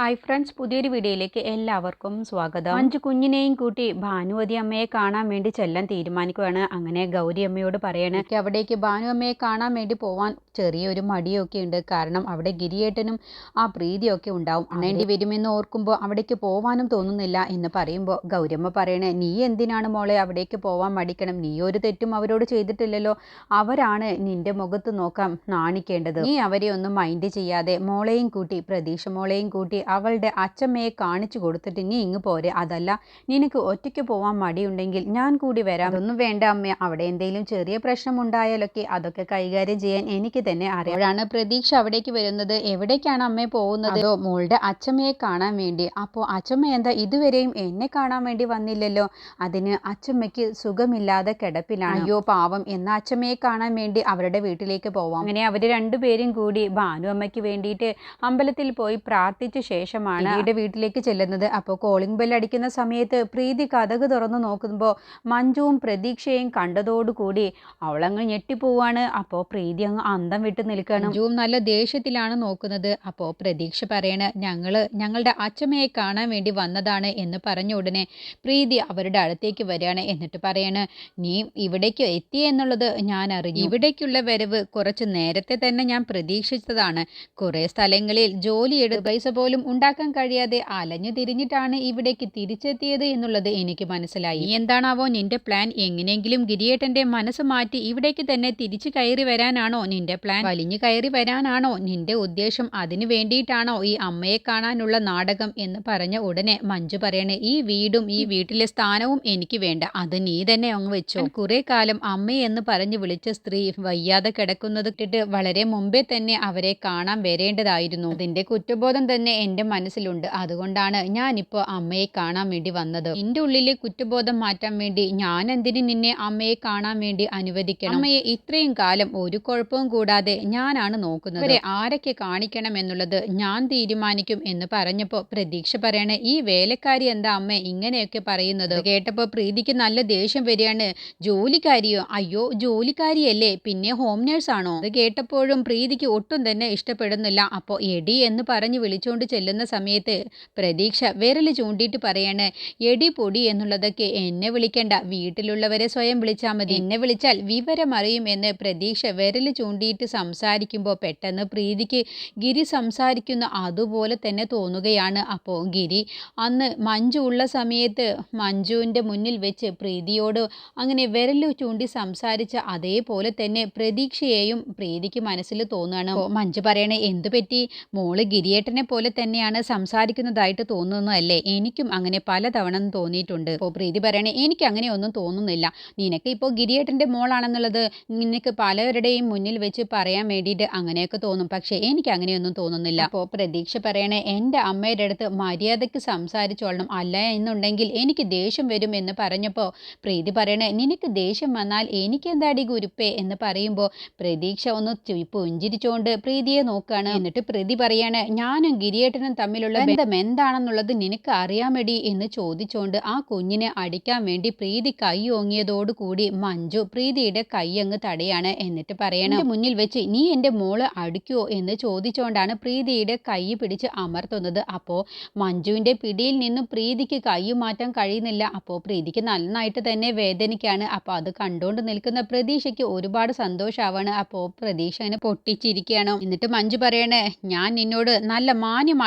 Hi friends പുതിയൊരു വീഡിയോയിലേക്ക് എല്ലാവർക്കും സ്വാഗതം. അഞ്ചു കുഞ്ഞിനെയും കൂട്ടി ഭാനുവതി അമ്മയെ കാണാൻ വേണ്ടി ചെല്ലാൻ തീരുമാനിക്കുകയാണ്. അങ്ങനെ ഗൗരി അമ്മയോട് പറയണേ "എനിക്ക് അവിടേക്ക് ഭാനു അമ്മയെ കാണാൻ വേണ്ടി പോവാൻ ചെറിയൊരു മടിയൊക്കെ ഉണ്ട്. കാരണം അവിടെ ഗിരിയേട്ടനും ആ പ്രീതിയൊക്കെ ഉണ്ടാവും. വേണ്ടി വരുമെന്ന് ഓർക്കുമ്പോൾ അവിടേക്ക് പോവാനും തോന്നുന്നില്ല എന്ന് പറയുമ്പോൾ ഗൗരിയമ്മ പറയണേ നീ എന്തിനാണ് മോളെ അവിടേക്ക് പോവാൻ മടിക്കണം? നീ ഒരു തെറ്റും അവരോട് ചെയ്തിട്ടില്ലല്ലോ. അവരാണ് നിന്റെ മുഖത്ത് നോക്കാൻ നാണിക്കേണ്ടത്. നീ അവരെ ഒന്നും മൈൻഡ് ചെയ്യാതെ മോളെയും കൂട്ടി പ്രതീക്ഷ മോളെയും കൂട്ടി അവളുടെ അച്ഛമ്മയെ കാണിച്ചു കൊടുത്തിട്ട് നീ ഇങ്ങ് പോരെ അതല്ല. നിനക്ക് ഒറ്റയ്ക്ക് പോവാൻ മടിയുണ്ടെങ്കിൽ ഞാൻ കൂടി വരാം. ഒന്നും വേണ്ട അമ്മ. അവിടെ എന്തെങ്കിലും ചെറിയ പ്രശ്നം ഉണ്ടായാലൊക്കെ അതൊക്കെ കൈകാര്യം ചെയ്യാൻ എനിക്ക് തന്നെ അറിയാം. പ്രതീക്ഷ അവിടേക്ക് വരുന്നത്. എവിടേക്കാണ് അമ്മയെ പോകുന്നത്? മോളുടെ അച്ഛമ്മയെ കാണാൻ വേണ്ടി? അപ്പോൾ അച്ഛമ്മ എന്താ ഇതുവരെയും എന്നെ കാണാൻ വേണ്ടി വന്നില്ലല്ലോ? അതിന് അച്ഛമ്മയ്ക്ക് സുഖമില്ലാതെ കിടപ്പിലാണ്. അയ്യോ പാവം. എന്ന അച്ഛമ്മയെ കാണാൻ വേണ്ടി അവരുടെ വീട്ടിലേക്ക് പോവാം? അങ്ങനെ അവർ രണ്ടുപേരും കൂടി ഭാനു അമ്മയ്ക്ക് വേണ്ടിയിട്ട് അമ്പലത്തിൽ പോയി പ്രാർത്ഥിച്ച ശേഷമാണ് അവരുടെ വീട്ടിലേക്ക് ചെല്ലുന്നത്. അപ്പോൾ കോളിംഗ് ബെൽ അടിക്കുന്ന സമയത്ത് പ്രീതി കഥക് തുറന്നു നോക്കുമ്പോൾ മഞ്ജുവും പ്രതീക്ഷയും കണ്ടതോടുകൂടി അവളങ്ങ് ഞെട്ടിപ്പോവാണ്. അപ്പോൾ പ്രീതി അങ്ങ് അന്തം വിട്ട് നിൽക്കുകയാണ്. മഞ്ജുവും നല്ല ദേഷ്യത്തിലാണ് നോക്കുന്നത്. അപ്പോൾ പ്രതീക്ഷ പറയണ ഞങ്ങൾ ഞങ്ങളുടെ അച്ഛമ്മയെ കാണാൻ വേണ്ടി വന്നതാണ് എന്ന് പറഞ്ഞ ഉടനെ പ്രീതി അവരുടെ അടുത്തേക്ക് വരികയാണ് എന്നിട്ട് പറയാണ് നീ ഇവിടേക്ക് എത്തി എന്നുള്ളത് ഞാൻ അറിഞ്ഞു. ഇവിടേക്കുള്ള വരവ് കുറച്ച് നേരത്തെ തന്നെ ഞാൻ പ്രതീക്ഷിച്ചതാണ്. കുറേ സ്ഥലങ്ങളിൽ ജോലിയെടുത്ത് പൈസ പോലും ഉണ്ടാക്കാൻ കഴിയാതെ അലഞ്ഞു തിരിഞ്ഞിട്ടാണ് ഇവിടേക്ക് തിരിച്ചെത്തിയത് എന്നുള്ളത് എനിക്ക് മനസ്സിലായി. എന്താണാവോ നിന്റെ പ്ലാൻ എങ്ങനെയെങ്കിലും ഗിരിയേട്ടന്റെ മനസ്സ് മാറ്റി ഇവിടേക്ക് തന്നെ തിരിച്ചു കയറി വരാനാണോ നിന്റെ പ്ലാൻ വലിഞ്ഞു കയറി വരാനാണോ നിന്റെ ഉദ്ദേശം? അതിനു വേണ്ടിയിട്ടാണോ ഈ അമ്മയെ കാണാനുള്ള നാടകം എന്ന് പറഞ്ഞ ഉടനെ മഞ്ജു പറയണേ ഈ വീടും ഈ വീട്ടിലെ സ്ഥാനവും എനിക്ക് വേണ്ട. അത് നീ തന്നെ അങ്ങ് വെച്ചോ. കുറെ കാലം അമ്മയെന്ന് പറഞ്ഞു വിളിച്ച സ്ത്രീ വയ്യാതെ കിടക്കുന്നത് വളരെ മുമ്പേ തന്നെ അവരെ കാണാൻ വരേണ്ടതായിരുന്നു. അതിന്റെ കുറ്റബോധം തന്നെ എന്റെ മനസ്സിലുണ്ട്. അതുകൊണ്ടാണ് ഞാനിപ്പോൾ അമ്മയെ കാണാൻ വേണ്ടി വന്നത്. എന്റെ ഉള്ളിലെ കുറ്റബോധം മാറ്റാൻ വേണ്ടി ഞാൻ എന്തിന് നിന്നെ അമ്മയെ കാണാൻ വേണ്ടി അനുവദിക്കണം? അമ്മയെ ഇത്രയും കാലം ഒരു കുഴപ്പവും കൂടാതെ ഞാനാണ് നോക്കുന്നത്. അവരെ ആരൊക്കെ കാണിക്കണം എന്നുള്ളത് ഞാൻ തീരുമാനിക്കും എന്ന് പറഞ്ഞപ്പോൾ പ്രതീക്ഷ പറയണേ ഈ വേലക്കാരി എന്താ അമ്മ? ഇങ്ങനെയൊക്കെ പറയുന്നത്. കേട്ടപ്പോൾ കേട്ടപ്പോ പ്രീതിക്ക് നല്ല ദേഷ്യം വരികയാണ്. ജോലിക്കാരിയോ? അയ്യോ ജോലിക്കാരിയല്ലേ. പിന്നെ ഹോം നേഴ്സ് ആണോ അത് കേട്ടപ്പോഴും പ്രീതിക്ക് ഒട്ടും തന്നെ ഇഷ്ടപ്പെടുന്നില്ല. അപ്പോൾ എടി എന്ന് പറഞ്ഞ് വിളിച്ചുകൊണ്ട് ചെല്ലുന്ന സമയത്ത് പ്രതീക്ഷ വിരൽ ചൂണ്ടിയിട്ട് പറയാണ് എടി പൊടി എന്നുള്ളതൊക്കെ എന്നെ വിളിക്കണ്ട. വീട്ടിലുള്ളവരെ സ്വയം വിളിച്ചാൽ മതി. എന്നെ വിളിച്ചാൽ വിവരം അറിയും എന്ന് പ്രതീക്ഷ വിരൽ ചൂണ്ടിയിട്ട് സംസാരിക്കുമ്പോൾ പെട്ടെന്ന് പ്രീതിക്ക് ഗിരി സംസാരിക്കുന്ന അതുപോലെ തന്നെ തോന്നുകയാണ്. അപ്പോൾ ഗിരി അന്ന് മഞ്ജു ഉള്ള സമയത്ത് മഞ്ജുവിന്റെ മുന്നിൽ വെച്ച് പ്രീതിയോട് അങ്ങനെ വിരൽ ചൂണ്ടി സംസാരിച്ച അതേപോലെ തന്നെ പ്രതീക്ഷയെയും പ്രീതിക്ക് മനസ്സിൽ തോന്നുകയാണ്. മഞ്ജു പറയണേ എന്തു പറ്റി? മോൾ ഗിരിയേട്ടനെ പോലെ തന്നെയാണ് സംസാരിക്കുന്നതായിട്ട് തോന്നുന്നതല്ലേ? എനിക്കും അങ്ങനെ പലതവണ തോന്നിയിട്ടുണ്ട്. ഇപ്പോൾ പ്രീതി പറയണേ എനിക്ക് അങ്ങനെ ഒന്നും തോന്നുന്നില്ല. നിനക്ക് ഇപ്പോൾ ഗിരിയേട്ടന്റെ മോളാണെന്നുള്ളത് നിനക്ക് പലരുടെയും മുന്നിൽ വെച്ച് പറയാൻ വേണ്ടിയിട്ട് അങ്ങനെയൊക്കെ തോന്നും. പക്ഷേ എനിക്ക് അങ്ങനെയൊന്നും തോന്നുന്നില്ല. അപ്പോൾ പ്രതീക്ഷ പറയണേ എന്റെ അമ്മയുടെ അടുത്ത് മര്യാദയ്ക്ക് സംസാരിച്ചോളണം. അല്ല എന്നുണ്ടെങ്കിൽ എനിക്ക് ദേഷ്യം വരും എന്ന് പറഞ്ഞപ്പോൾ പ്രീതി പറയണേ നിനക്ക് ദേഷ്യം വന്നാൽ എനിക്ക് എന്താടി ഗുരുപ്പേ? എന്ന് പറയുമ്പോൾ പ്രതീക്ഷ ഒന്ന് പുഞ്ചിരിച്ചുകൊണ്ട് പ്രീതിയെ നോക്കുകയാണ് എന്നിട്ട് പ്രീതി പറയാണ് ഞാനും ഗിരിയേട്ടനും തമ്മിലുള്ള ബന്ധം എന്താണെന്നുള്ളത് നിനക്ക് അറിയാമെടി എന്ന് ചോദിച്ചുകൊണ്ട് ആ കുഞ്ഞിനെ അടിക്കാൻ വേണ്ടി പ്രീതി കൈ ഓങ്ങിയതോടുകൂടി മഞ്ജു പ്രീതിയുടെ കൈ അങ്ങ് തടയാണ് എന്നിട്ട് പറയണം. മുന്നിൽ വെച്ച് നീ എന്റെ മോൾ അടിക്കുവോ? എന്ന് ചോദിച്ചുകൊണ്ടാണ് പ്രീതിയുടെ കൈ പിടിച്ച് അമർത്തുന്നത്. അപ്പോൾ മഞ്ജുവിന്റെ പിടിയിൽ നിന്നും പ്രീതിക്ക് കൈ മാറ്റാൻ കഴിയുന്നില്ല. അപ്പോൾ പ്രീതിക്ക് നന്നായിട്ട് തന്നെ വേദനിക്കാണ്. അപ്പോൾ അത് കണ്ടുകൊണ്ട് നിൽക്കുന്ന പ്രതീക്ഷയ്ക്ക് ഒരുപാട് സന്തോഷമാവാണ് അപ്പോൾ പ്രതീക്ഷ അങ്ങനെ പൊട്ടിച്ചിരിക്കുകയാണ്. എന്നിട്ട് മഞ്ജു പറയണേ ഞാൻ നിന്നോട് നല്ല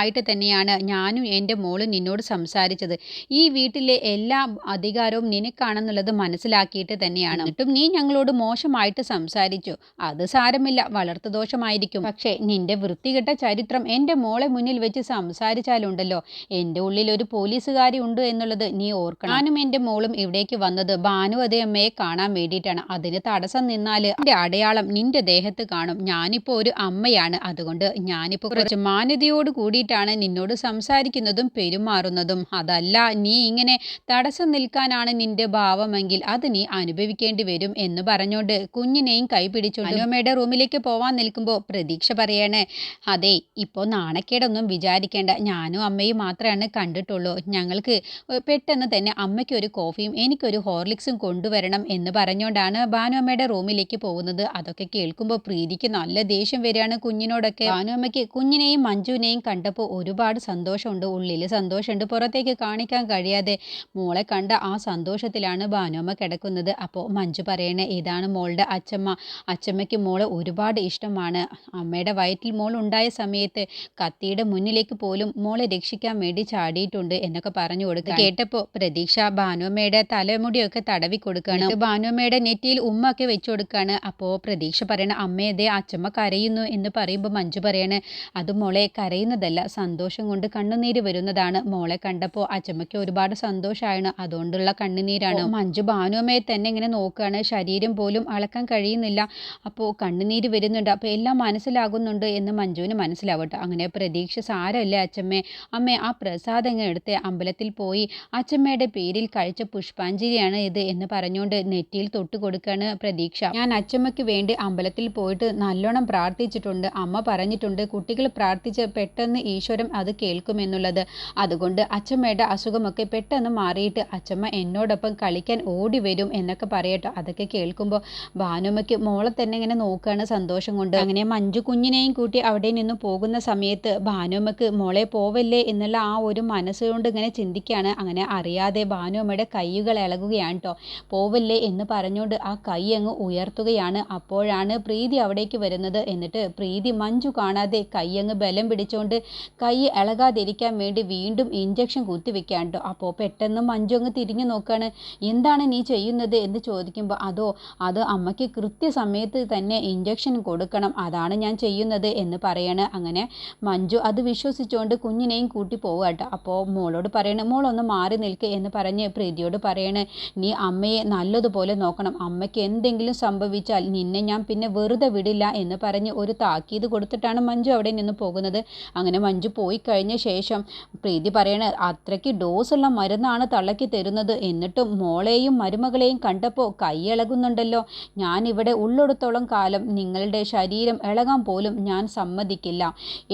മാന്യമായിട്ട് തന്നെയാണ് ഞാനും എന്റെ മോളും നിന്നോട് സംസാരിച്ചത്. ഈ വീട്ടിലെ എല്ലാ അധികാരവും നിനക്കാണെന്നുള്ളത് മനസ്സിലാക്കിയിട്ട് തന്നെയാണ്. എന്നിട്ടും നീ ഞങ്ങളോട് മോശമായിട്ട് സംസാരിച്ചു. അത് സാരമില്ല വളർത്തു ദോഷമായിരിക്കും. പക്ഷേ നിന്റെ വൃത്തികെട്ട ചരിത്രം എന്റെ മോളെ മുന്നിൽ വെച്ച് സംസാരിച്ചാലുണ്ടല്ലോ. എന്റെ ഉള്ളിൽ ഒരു പോലീസുകാരി ഉണ്ട് എന്നുള്ളത് നീ ഓർക്കണം. ഞാനും എന്റെ മോളും ഇവിടേക്ക് വന്നത് ഭാനു അതേയമ്മയെ കാണാൻ വേണ്ടിയിട്ടാണ്. അതിന് തടസ്സം നിന്നാൽ എന്റെ അടയാളം നിന്റെ ദേഹത്ത് കാണും. ഞാനിപ്പോൾ ഒരു അമ്മയാണ്. അതുകൊണ്ട് ഞാനിപ്പോൾ കുറച്ച് മാന്യതയോട് കൂടിയിട്ടാണ് നിന്നോട് സംസാരിക്കുന്നതും പെരുമാറുന്നതും. അതല്ല നീ ഇങ്ങനെ തടസ്സം നിൽക്കാനാണ് നിന്റെ ഭാവമെങ്കിൽ അത് നീ അനുഭവിക്കേണ്ടി വരും എന്ന് പറഞ്ഞുകൊണ്ട് കുഞ്ഞിനെയും കൈ പിടിച്ചുകൊണ്ട് അനുമ്മയുടെ റൂമിലേക്ക് പോവാൻ നിൽക്കുമ്പോൾ പ്രതീക്ഷ പറയാണ് അതെ ഇപ്പോൾ നാണക്കേടൊന്നും വിചാരിക്കേണ്ട. ഞാനും അമ്മയും മാത്രമാണ് കണ്ടിട്ടുള്ളൂ. ഞങ്ങൾക്ക് പെട്ടെന്ന് തന്നെ അമ്മയ്ക്ക് ഒരു കോഫിയും എനിക്കൊരു ഹോർലിക്സും കൊണ്ടുവരണം എന്ന് പറഞ്ഞുകൊണ്ടാണ് ഭാനുഅമ്മയുടെ റൂമിലേക്ക് പോകുന്നത്. അതൊക്കെ കേൾക്കുമ്പോൾ പ്രീതിക്ക് നല്ല ദേഷ്യം വരികയാണ് കുഞ്ഞിനോടൊക്കെ. ഭാനുഅമ്മയ്ക്ക് കുഞ്ഞിനെയും മഞ്ജുവിനെയും കണ്ടപ്പോൾ അവൾക്ക് ഒരുപാട് സന്തോഷമുണ്ട് ഉള്ളിൽ സന്തോഷമുണ്ട്. പുറത്തേക്ക് കാണിക്കാൻ കഴിയാതെ മോളെ കണ്ട ആ സന്തോഷത്തിലാണ് ഭാനുമ്മ കിടക്കുന്നത്. അപ്പോൾ മഞ്ജു പറയണേ ഇതാണ് മോളുടെ അച്ചമ്മ അച്ചമ്മയ്ക്ക് മോളെ ഒരുപാട് ഇഷ്ടമാണ്. അമ്മയുടെ വയറ്റിൽ മോൾ ഉണ്ടായ സമയത്ത് കത്തിയുടെ മുന്നിലേക്ക് പോലും മോളെ രക്ഷിക്കാൻ വേണ്ടി ചാടിയിട്ടുണ്ട് എന്നൊക്കെ പറഞ്ഞു കൊടുക്കുക കേട്ടപ്പോൾ പ്രതീക്ഷ ഭാനുമ്മയുടെ തലമുടിയൊക്കെ തടവി കൊടുക്കുകയാണ് ഭാനുമ്മയുടെ നെറ്റിയിൽ ഉമ്മ ഒക്കെ വെച്ചു കൊടുക്കുകയാണ് അപ്പോൾ പ്രതീക്ഷ പറയണ അമ്മയതേ അച്ചമ്മ കരയുന്നു എന്ന് പറയുമ്പോൾ മഞ്ജു പറയണേ അത് മോളെ കരയുന്നതല്ല. സന്തോഷം കൊണ്ട് കണ്ണുനീര് വരുന്നതാണ്. മോളെ കണ്ടപ്പോൾ അച്ചമ്മയ്ക്ക് ഒരുപാട് സന്തോഷമാണ് അതുകൊണ്ടുള്ള കണ്ണുനീരാണ്. മഞ്ജു ഭാനുവമ്മയെ തന്നെ ഇങ്ങനെ നോക്കുകയാണ് ശരീരം പോലും അളക്കാൻ കഴിയുന്നില്ല. അപ്പോൾ കണ്ണുനീര് വരുന്നുണ്ട്. അപ്പോൾ എല്ലാം മനസ്സിലാകുന്നുണ്ട് എന്ന് മഞ്ജുവിന് മനസ്സിലാവട്ടെ. അങ്ങനെ പ്രതീക്ഷ സാരമല്ലേ അച്ചമ്മേ. അമ്മേ ആ പ്രസാദം അങ്ങ് എടുത്ത്. അമ്പലത്തിൽ പോയി അച്ചമ്മയുടെ പേരിൽ കഴിച്ച പുഷ്പാഞ്ജലിയാണ് ഇത് എന്ന് പറഞ്ഞുകൊണ്ട് നെറ്റിയിൽ തൊട്ട് കൊടുക്കുകയാണ് പ്രതീക്ഷ. ഞാൻ അച്ചമ്മയ്ക്ക് വേണ്ടി അമ്പലത്തിൽ പോയിട്ട് നല്ലോണം പ്രാർത്ഥിച്ചിട്ടുണ്ട്. അമ്മ പറഞ്ഞിട്ടുണ്ട് കുട്ടികൾ പ്രാർത്ഥിച്ച് പെട്ടെന്ന് ഈശ്വരൻ അത് കേൾക്കുമെന്നുള്ളത്. അതുകൊണ്ട് അച്ചമ്മയുടെ അസുഖമൊക്കെ പെട്ടെന്ന് മാറിയിട്ട് അച്ചമ്മ എന്നോടൊപ്പം കളിക്കാൻ ഓടി വരും എന്നൊക്കെ പറയട്ടോ. അതൊക്കെ കേൾക്കുമ്പോൾ ഭാനുമ്മയ്ക്ക് മോളെ തന്നെ ഇങ്ങനെ നോക്കുകയാണ് സന്തോഷം കൊണ്ട്. അങ്ങനെ മഞ്ജു കുഞ്ഞിനെയും കൂട്ടി അവിടെ നിന്ന് പോകുന്ന സമയത്ത് ഭാനുമ്മക്ക് മോളെ പോവല്ലേ എന്നുള്ള ആ ഒരു മനസ്സുകൊണ്ട് ഇങ്ങനെ ചിന്തിക്കുകയാണ് അങ്ങനെ അറിയാതെ ഭാനുമ്മയുടെ കൈകൾ ഇളകുകയാണ് കേട്ടോ പോവല്ലേ എന്ന് പറഞ്ഞുകൊണ്ട് ആ കൈ അങ്ങ് ഉയർത്തുകയാണ്. അപ്പോഴാണ് പ്രീതി അവിടേക്ക് വരുന്നത്. എന്നിട്ട് പ്രീതി മഞ്ജു കാണാതെ കൈ അങ്ങ് ബലം പിടിച്ചുകൊണ്ട് കൈ ഇളകാതിരിക്കാൻ വേണ്ടി വീണ്ടും ഇഞ്ചക്ഷൻ കുത്തിവെക്കാൻ കേട്ടോ അപ്പോൾ പെട്ടെന്ന് മഞ്ജു അങ്ങ് തിരിഞ്ഞു നോക്കുകയാണ് എന്താണ് നീ ചെയ്യുന്നത് എന്ന് ചോദിക്കുമ്പോൾ അതോ അത് അമ്മയ്ക്ക് കൃത്യസമയത്ത് തന്നെ ഇഞ്ചക്ഷൻ കൊടുക്കണം അതാണ് ഞാൻ ചെയ്യുന്നത് എന്ന് പറയാണ്. അങ്ങനെ മഞ്ജു അത് വിശ്വസിച്ചുകൊണ്ട് കുഞ്ഞിനെയും കൂട്ടി പോവുകട്ടോ അപ്പോൾ മോളോട് പറയണേ മോളൊന്ന് മാറി നിൽക്കുക എന്ന് പറഞ്ഞ് പ്രീതിയോട് പറയണേ നീ അമ്മയെ നല്ലതുപോലെ നോക്കണം. അമ്മയ്ക്ക് എന്തെങ്കിലും സംഭവിച്ചാൽ നിന്നെ ഞാൻ പിന്നെ വെറുതെ വിടില്ല എന്ന് പറഞ്ഞ് ഒരു താക്കീത് കൊടുത്തിട്ടാണ് മഞ്ജു അവിടെ നിന്ന് പോകുന്നത്. അങ്ങനെ മഞ്ജു പോയി കഴിഞ്ഞ ശേഷം പ്രീതി പറയണ അത്രയ്ക്ക് ഡോസുള്ള മരുന്നാണ് തള്ളയ്ക്ക് തരുന്നത്. എന്നിട്ടും മോളെയും മരുമകളെയും കണ്ടപ്പോൾ കൈ ഇളകുന്നുണ്ടല്ലോ ഞാൻ ഇവിടെ ഉള്ളൊടത്തോളം കാലം നിങ്ങളുടെ ശരീരം ഇളകാൻ പോലും ഞാൻ സമ്മതിക്കില്ല.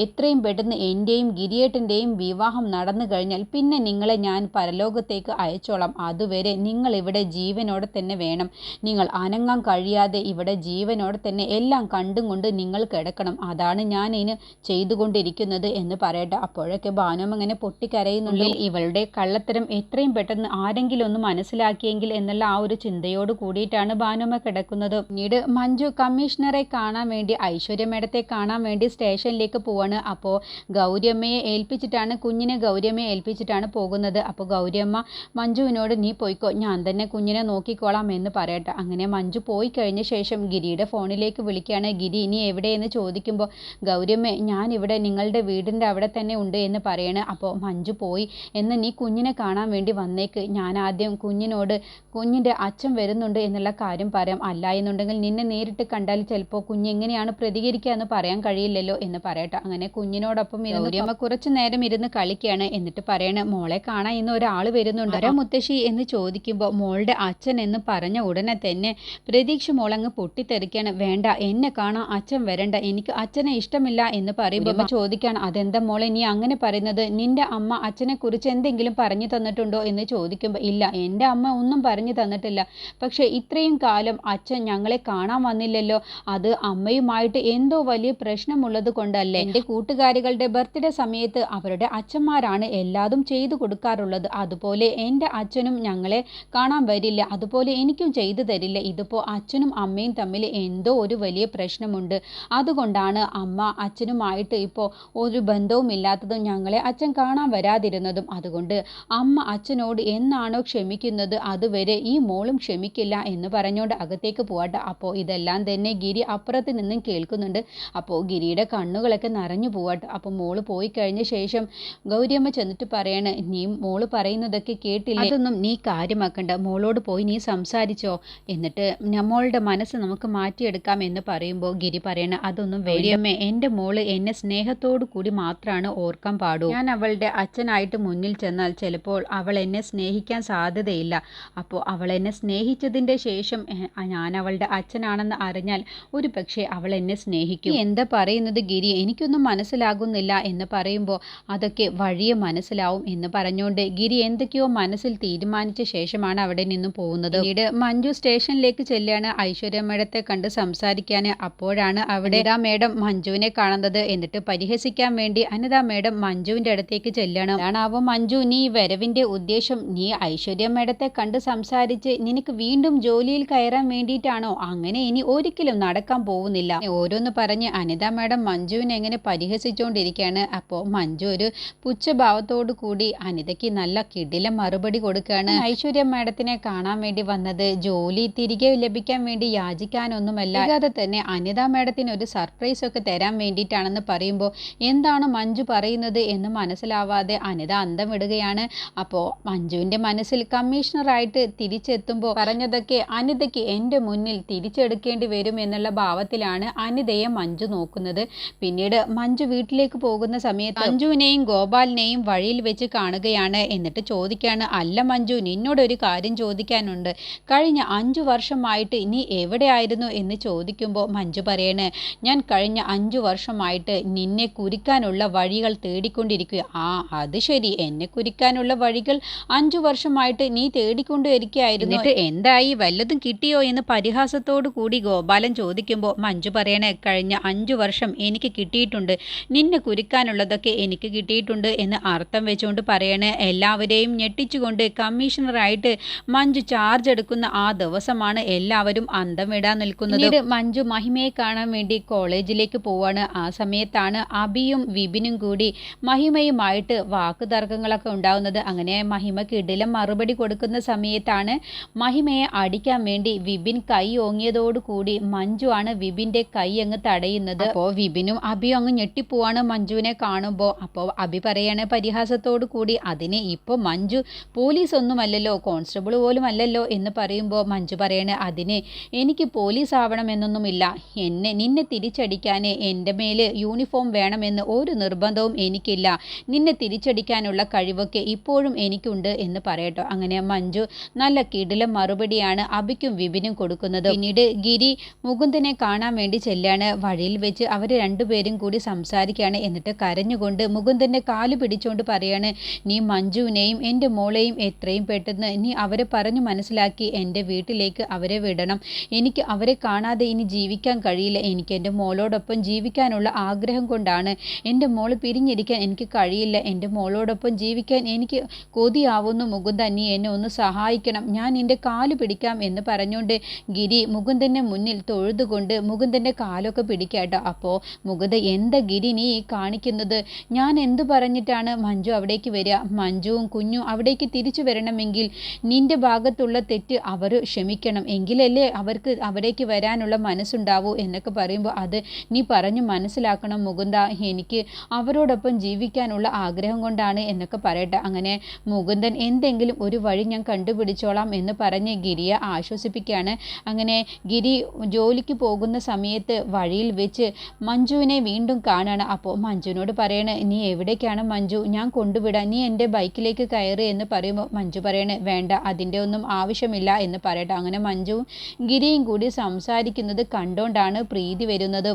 എത്രയും പെട്ടെന്ന് എന്റെയും ഗിരിയേട്ടന്റെയും വിവാഹം നടന്നു കഴിഞ്ഞാൽ പിന്നെ നിങ്ങളെ ഞാൻ പരലോകത്തേക്ക് അയച്ചോളാം. അതുവരെ നിങ്ങൾ ഇവിടെ ജീവനോടെ തന്നെ വേണം. നിങ്ങൾ അനങ്ങാൻ കഴിയാതെ ഇവിടെ ജീവനോടെ തന്നെ എല്ലാം കണ്ടും കൊണ്ട് നിങ്ങൾ കിടക്കണം. അതാണ് ഞാൻ ഇനി ചെയ്തുകൊണ്ടിരിക്കുന്നത് എന്ന് പറയട്ടെ. അപ്പോഴൊക്കെ ഭാനും അങ്ങനെ പൊട്ടിക്കരയുന്നുണ്ട്. ഇവളുടെ കള്ളത്തരം എത്രയും പെട്ടെന്ന് ആരെങ്കിലും ഒന്ന് മനസ്സിലാക്കിയെങ്കിൽ എന്നുള്ള ആ ഒരു ചിന്തയോട് കൂടിയിട്ടാണ് ഭാനുമ കിടക്കുന്നത്. പിന്നീട് മഞ്ജു കമ്മീഷണറെ കാണാൻ വേണ്ടി ഐശ്വര്യ മേഡത്തെ കാണാൻ വേണ്ടി സ്റ്റേഷനിലേക്ക് പോവാണ്. അപ്പോൾ ഗൗരിയമ്മയെ ഏൽപ്പിച്ചിട്ടാണ് കുഞ്ഞിനെ ഗൗരിയമ്മയെ ഏൽപ്പിച്ചിട്ടാണ് പോകുന്നത്. അപ്പോൾ ഗൗരിയമ്മ മഞ്ജുവിനോട് നീ പോയിക്കോ ഞാൻ തന്നെ കുഞ്ഞിനെ നോക്കിക്കോളാം എന്ന് പറയട്ടെ. അങ്ങനെ മഞ്ജു പോയി കഴിഞ്ഞ ശേഷം ഗിരിയുടെ ഫോണിലേക്ക് വിളിക്കുകയാണ്. ഗിരി ഇനി എവിടെയെന്ന് ചോദിക്കുമ്പോൾ ഗൗരിയമ്മ ഞാൻ ഇവിടെ നിങ്ങളുടെ വീടിന്റെ അവിടെ തന്നെ ഉണ്ട് എന്ന് പറയണേ. അപ്പോൾ മഞ്ജു പോയി. എന്ന് നീ കുഞ്ഞിനെ കാണാൻ വേണ്ടി വന്നേക്ക്. ഞാൻ ആദ്യം കുഞ്ഞിനോട് കുഞ്ഞിന്റെ അച്ഛൻ വരുന്നുണ്ട് എന്നുള്ള കാര്യം പറയാം. അല്ല എന്നുണ്ടെങ്കിൽ നിന്നെ നേരിട്ട് കണ്ടാൽ ചിലപ്പോൾ കുഞ്ഞ് എങ്ങനെയാണ് പ്രതികരിക്കുക എന്ന് പറയാൻ കഴിയില്ലല്ലോ എന്ന് പറയട്ടെ. അങ്ങനെ കുഞ്ഞിനോടൊപ്പം അമ്മ കുറച്ചു നേരം ഇരുന്ന് കളിക്കുകയാണ്. എന്നിട്ട് പറയണേ മോളെ കാണാൻ ഇന്ന് ഒരാൾ വരുന്നുണ്ട്. ആരാ മുത്തശ്ശി എന്ന് ചോദിക്കുമ്പോൾ മോളുടെ അച്ഛൻ എന്ന് പറഞ്ഞ ഉടനെ തന്നെ പ്രതീക്ഷ മോളങ്ങ് പൊട്ടിത്തെറിക്കാണ്. വേണ്ട എന്നെ കാണാൻ അച്ഛൻ വരണ്ട. എനിക്ക് അച്ഛനെ ഇഷ്ടമില്ല എന്ന് പറയുമ്പോൾ ചോദിക്കാണ്. അതെന്താ മോളെ നീ അങ്ങനെ പറയുന്നത്? നിന്റെ അമ്മ അച്ഛനെ കുറിച്ച് എന്തെങ്കിലും പറഞ്ഞു തന്നിട്ടുണ്ടോ എന്ന് ചോദിക്കുമ്പോൾ ഇല്ല എന്റെ അമ്മ ഒന്നും പറഞ്ഞു തന്നിട്ടില്ല. പക്ഷേ ഇത്രയും കാലം അച്ഛൻ ഞങ്ങളെ കാണാൻ വന്നില്ലല്ലോ. അത് അമ്മയുമായിട്ട് എന്തോ വലിയ പ്രശ്നമുള്ളത് കൊണ്ടല്ലേ? എന്റെ കൂട്ടുകാരികളുടെ ബർത്ത്ഡേ സമയത്ത് അവരുടെ അച്ഛന്മാരാണ് എല്ലാതും ചെയ്തു കൊടുക്കാറുള്ളത്. അതുപോലെ എന്റെ അച്ഛനും ഞങ്ങളെ കാണാൻ വരില്ല. അതുപോലെ എനിക്കും ചെയ്തു തരില്ല. ഇതിപ്പോൾ അച്ഛനും അമ്മയും തമ്മിൽ എന്തോ ഒരു വലിയ പ്രശ്നമുണ്ട്. അതുകൊണ്ടാണ് അമ്മ അച്ഛനുമായിട്ട് ഇപ്പോൾ ഒരു ബന്ധവുമില്ലാത്തതും ഞങ്ങളെ അച്ഛൻ കാണാൻ വരാതിരുന്നതും അതുകൊണ്ട് അമ്മ അച്ഛനോട് എന്നാണോ ക്ഷമിക്കുന്നത് അതുവരെ ഈ മോളും ക്ഷമിക്കില്ല എന്ന് പറഞ്ഞുകൊണ്ട് അകത്തേക്ക് പോവാട്ടെ. അപ്പോൾ ഇതെല്ലാം തന്നെ ഗിരി അപ്പുറത്ത് നിന്നും കേൾക്കുന്നുണ്ട്. അപ്പോൾ ഗിരിയുടെ കണ്ണുകളൊക്കെ നിറഞ്ഞു പോവാട്ടെ. അപ്പോൾ മോൾ പോയി കഴിഞ്ഞ ശേഷം ഗൗരിയമ്മ ചെന്നിട്ട് പറയണേ നീ മോൾ പറയുന്നതൊക്കെ കേട്ടില്ല? അതൊന്നും നീ കാര്യമാക്കണ്ട. മോളോട് പോയി നീ സംസാരിച്ചോ. എന്നിട്ട് നമ്മളുടെ മനസ്സ് നമുക്ക് മാറ്റിയെടുക്കാം എന്ന് പറയുമ്പോൾ ഗിരി പറയണ അതൊന്നും വേരിയമ്മേ എന്റെ മോൾ എന്നെ സ്നേഹത്തോടു കൂടി മാത്രമാണ് ഓർക്കാൻ പാടൂ. ഞാൻ അവളുടെ അച്ഛനായിട്ട് മുന്നിൽ ചെന്നാൽ ചിലപ്പോൾ അവൾ എന്നെ സ്നേഹിക്കാൻ സാധ്യതയില്ല. അപ്പോൾ അവൾ എന്നെ സ്നേഹിച്ചതിന്റെ ശേഷം ഞാൻ അവളുടെ അച്ഛനാണെന്ന് അറിഞ്ഞാൽ ഒരു പക്ഷേ അവൾ എന്നെ സ്നേഹിക്കും. എന്താ പറയുന്നത് ഗിരി? എനിക്കൊന്നും മനസ്സിലാകുന്നില്ല എന്ന് പറയുമ്പോൾ അതൊക്കെ വഴിയെ മനസ്സിലാവും എന്ന് പറഞ്ഞുകൊണ്ട് ഗിരി എന്തൊക്കെയോ മനസ്സിൽ തീരുമാനിച്ച ശേഷമാണ് അവിടെ നിന്നും പോകുന്നത്. പിന്നീട് മഞ്ജു സ്റ്റേഷനിലേക്ക് ചെല്ലുകയാണ് ഐശ്വര്യ മേഡത്തെ കണ്ട് സംസാരിക്കാൻ അപ്പോഴാണ് അവിടെ മേഡം മഞ്ജുവിനെ കാണുന്നത്. എന്നിട്ട് പരിഹസിക്കാൻ വേണ്ടി വേണ്ടി അനിത മേഡം മഞ്ജുവിന്റെ അടുത്തേക്ക് ചെല്ലണം. ആണാവോ മഞ്ജു നീ വരവിന്റെ ഉദ്ദേശം. നീ ഐശ്വര്യ മേഡത്തെ കണ്ട് സംസാരിച്ച് നിനക്ക് വീണ്ടും ജോലിയിൽ കയറാൻ വേണ്ടിയിട്ടാണോ? അങ്ങനെ ഇനി ഒരിക്കലും നടക്കാൻ പോകുന്നില്ല. ഓരോന്ന് പറഞ്ഞ് അനിത മേഡം മഞ്ജുവിനെ എങ്ങനെ പരിഹസിച്ചുകൊണ്ടിരിക്കുകയാണ് അപ്പോൾ മഞ്ജു ഒരു പുച്ഛഭാവത്തോടു കൂടി അനിതയ്ക്ക് നല്ല കിടില മറുപടി കൊടുക്കുകയാണ് ഐശ്വര്യ മേഡത്തിനെ കാണാൻ വേണ്ടി വന്നത് ജോലി തിരികെ ലഭിക്കാൻ വേണ്ടി യാചിക്കാനൊന്നുമല്ല. അല്ലാതെ തന്നെ അനിത മേഡത്തിന് ഒരു സർപ്രൈസ് ഒക്കെ തരാൻ വേണ്ടിയിട്ടാണെന്ന് പറയുമ്പോൾ എന്താണ് മഞ്ജു പറയുന്നത് എന്ന് മനസ്സിലാവാതെ അനിത അന്തം വിടുകയാണ്. അപ്പോൾ മഞ്ജുവിന്റെ മനസ്സിൽ കമ്മീഷണറായിട്ട് തിരിച്ചെത്തുമ്പോൾ പറഞ്ഞതൊക്കെ അനിതയ്ക്ക് എന്റെ മുന്നിൽ തിരിച്ചെടുക്കേണ്ടി വരും എന്നുള്ള ഭാവത്തിലാണ് അനിതയെ മഞ്ജു നോക്കുന്നത്. പിന്നീട് മഞ്ജു വീട്ടിലേക്ക് പോകുന്ന സമയത്ത് മഞ്ജുവിനെയും ഗോപാലിനെയും വഴിയിൽ വെച്ച് കാണുകയാണ്. എന്നിട്ട് ചോദിക്കുകയാണ് അല്ല മഞ്ജു നിന്നോടൊരു കാര്യം ചോദിക്കാനുണ്ട്. കഴിഞ്ഞ അഞ്ചു വർഷമായിട്ട് നീ എവിടെയായിരുന്നു? എന്ന് ചോദിക്കുമ്പോൾ മഞ്ജു പറയണേ ഞാൻ കഴിഞ്ഞ അഞ്ചു വർഷമായിട്ട് നിന്നെ കുരിക്കാനുള്ള വഴികൾ തേടിക്കൊണ്ടിരിക്കുക. ആ അത് ശരി. എന്നെ കുരിക്കാനുള്ള വഴികൾ അഞ്ചു വർഷമായിട്ട് നീ തേടിക്കൊണ്ടിരിക്കുകയായിരുന്നു. എന്നിട്ട് എന്തായി? വല്ലതും കിട്ടിയോ എന്ന് പരിഹാസത്തോടു കൂടി ഗോപാലൻ ചോദിക്കുമ്പോൾ മഞ്ജു പറയണേ കഴിഞ്ഞ അഞ്ചു വർഷം എനിക്ക് കിട്ടിയിട്ടുണ്ട്. നിന്നെ കുരിക്കാനുള്ളതൊക്കെ എനിക്ക് കിട്ടിയിട്ടുണ്ട് എന്ന് അർത്ഥം വെച്ചുകൊണ്ട് പറയണേ. എല്ലാവരെയും ഞെട്ടിച്ചുകൊണ്ട് കമ്മീഷണറായിട്ട് മഞ്ജു ചാർജ് എടുക്കുന്ന ആ ദിവസമാണ് എല്ലാവരും അന്തം വിടാൻ നിൽക്കുന്നത്. മഞ്ജു മഹിമയെ കാണാൻ വേണ്ടി കോളേജിലേക്ക് പോവാണ്. ആ സമയത്താണ് അബിയും വിപിനും കൂടി മഹിമയുമായിട്ട് വാക്കുതർക്കങ്ങളൊക്കെ ഉണ്ടാവുന്നത്. അങ്ങനെ മഹിമയ്ക്ക് ഇടിലം മറുപടി കൊടുക്കുന്ന സമയത്താണ് മഹിമയെ അടിക്കാൻ വേണ്ടി വിപിൻ കൈ ഓങ്ങിയതോടുകൂടി മഞ്ജു ആണ് വിപിന്റെ കൈ അങ്ങ് തടയുന്നത്. അപ്പോൾ വിപിനും അബിയും അങ്ങ് ഞെട്ടിപ്പോവാണ് മഞ്ജുവിനെ കാണുമ്പോൾ അപ്പോൾ അബി പറയാണ് പരിഹാസത്തോടു കൂടി അതിന് ഇപ്പോൾ മഞ്ജു പോലീസ് ഒന്നുമല്ലല്ലോ കോൺസ്റ്റബിൾ പോലും അല്ലല്ലോ എന്ന് പറയുമ്പോൾ മഞ്ജു പറയാണ് അതിന് എനിക്ക് പോലീസ് ആവണമെന്നൊന്നുമില്ല എന്നെ നിന്നെ തിരിച്ചടിക്കാൻ എന്റെ മേൽ യൂണിഫോം വേണമെന്ന് ഒരു നിർബന്ധവും എനിക്കില്ല. നിന്നെ തിരിച്ചടിക്കാനുള്ള കഴിവൊക്കെ ഇപ്പോഴും എനിക്കുണ്ട് എന്ന് പറയട്ടോ. അങ്ങനെ മഞ്ജു നല്ല കിടിലം മറുപടിയാണ് അബിക്കും വിപിനും കൊടുക്കുന്നത്. പിന്നീട് ഗിരി മുകുന്ദനെ കാണാൻ വേണ്ടി ചെല്ലാണ്. വഴിയിൽ വെച്ച് അവർ രണ്ടുപേരും കൂടി സംസാരിക്കുകയാണ് എന്നിട്ട് കരഞ്ഞുകൊണ്ട് മുകുന്ദന്റെ കാൽ പിടിച്ചുകൊണ്ട് പറയാണ് നീ മഞ്ജുവിനെയും എന്റെ മോളെയും എത്രയും പെട്ടെന്ന് നീ അവരെ പറഞ്ഞു മനസ്സിലാക്കി എന്റെ വീട്ടിലേക്ക് അവരെ വിടണം. എനിക്ക് അവരെ കാണാതെ ഇനി ജീവിക്കാൻ കഴിയില്ല. എനിക്ക് എന്റെ മോളോടൊപ്പം ജീവിക്കാനുള്ള ആഗ്രഹം കൊണ്ടാണ്. എന്റെ മോൾ പിരിഞ്ഞിരിക്കാൻ എനിക്ക് കഴിയില്ല. എന്റെ മോളോടൊപ്പം ജീവിക്കാൻ എനിക്ക് കൊതിയാവുന്നു. മുകുന്ദ നീ എന്നെ ഒന്ന് സഹായിക്കണം. ഞാൻ നിന്റെ കാൽ പിടിക്കാം എന്ന് പറഞ്ഞുകൊണ്ട് ഗിരി മുകുന്ദന്റെ മുന്നിൽ തൊഴുതുകൊണ്ട് മുകുന്ദന്റെ കാലൊക്കെ പിടിക്കാട്ടോ. അപ്പോൾ മുകുന്ദ എന്താ ഗിരി നീ കാണിക്കുന്നത്? ഞാൻ എന്തു പറഞ്ഞിട്ടാണ് മഞ്ജു അവിടേക്ക് വരിക? മഞ്ജുവും കുഞ്ഞും അവിടേക്ക് തിരിച്ചു വരണമെങ്കിൽ നിന്റെ ഭാഗത്തുള്ള തെറ്റ് അവർ ക്ഷമിക്കണം. എങ്കിലല്ലേ അവർക്ക് അവിടേക്ക് വരാനുള്ള മനസ്സുണ്ടാവൂ എന്നൊക്കെ പറയുമ്പോൾ അത് നീ പറഞ്ഞു മനസ്സിലാക്കണം മുകുന്ദ. എനിക്ക് അവരോടൊപ്പം ജീവിക്കാനുള്ള ആഗ്രഹം കൊണ്ടാണ് എന്നൊക്കെ പറയട്ടെ. അങ്ങനെ മുകുന്ദൻ എന്തെങ്കിലും ഒരു വഴി ഞാൻ കണ്ടുപിടിച്ചോളാം എന്ന് പറഞ്ഞ് ഗിരിയെ ആശ്വസിപ്പിക്കുകയാണ്. അങ്ങനെ ഗിരി ജോലിക്ക് പോകുന്ന സമയത്ത് വഴിയിൽ വെച്ച് മഞ്ജുവിനെ വീണ്ടും കാണുകയാണ് അപ്പോൾ മഞ്ജുവിനോട് പറയണേ നീ എവിടേക്കാണ് മഞ്ജു? ഞാൻ കൊണ്ടുവിടാം. നീ എന്റെ ബൈക്കിലേക്ക് കയറി എന്ന് പറയുമ്പോൾ മഞ്ജു പറയണേ വേണ്ട അതിന്റെ ഒന്നും ആവശ്യമില്ല എന്ന് പറയട്ടെ. അങ്ങനെ മഞ്ജുവും ഗിരിയും കൂടി സംസാരിക്കുന്നത് കണ്ടുകൊണ്ടാണ് പ്രീതി വരുന്നത്.